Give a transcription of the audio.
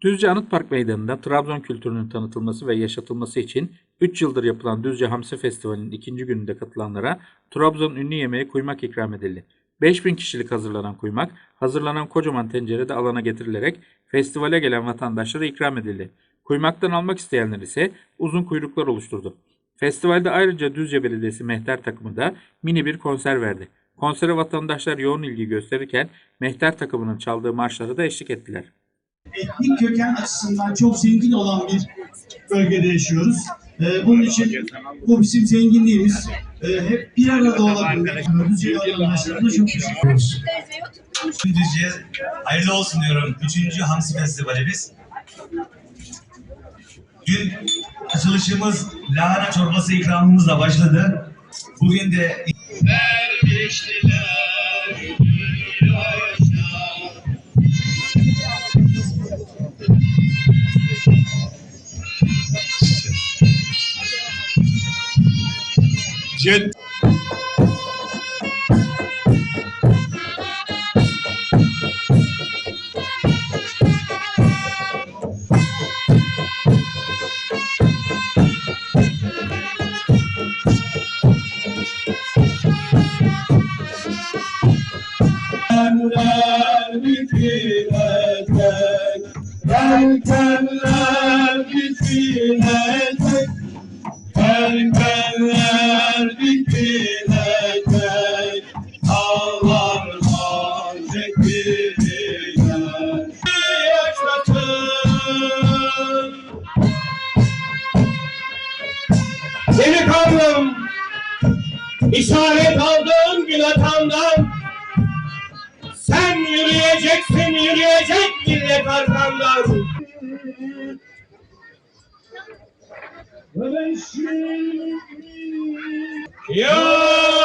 Düzce Anıt Park Meydanı'nda Trabzon kültürünün tanıtılması ve yaşatılması için 3 yıldır yapılan Düzce Hamsi Festivali'nin ikinci gününde katılanlara Trabzon ünlü yemeği kuymak ikram edildi. 5000 kişilik hazırlanan kuymak, hazırlanan kocaman tencerede alana getirilerek festivale gelen vatandaşlara ikram edildi. Kuymaktan almak isteyenler ise uzun kuyruklar oluşturdu. Festivalde ayrıca Düzce Belediyesi Mehter takımı da mini bir konser verdi. Konsere vatandaşlar yoğun ilgi gösterirken Mehter takımının çaldığı marşlara da eşlik ettiler. Etnik köken açısından çok zengin olan bir bölgede yaşıyoruz. Ee, bunun için bu bizim zenginliğimiz. Ee, hep bir arada olabilmek. Çok hayırlı olsun diyorum. Üçüncü Hamsi Festivalimiz. Dün açılışımız lahana çorbası ikramımızla başladı. Bugün de Jet. Yelkenler bitirecek, yelkenler Delikanlım, işaret aldığın gün atandan sen yürüyeceksin, yürüyecek millet arkandan. Ya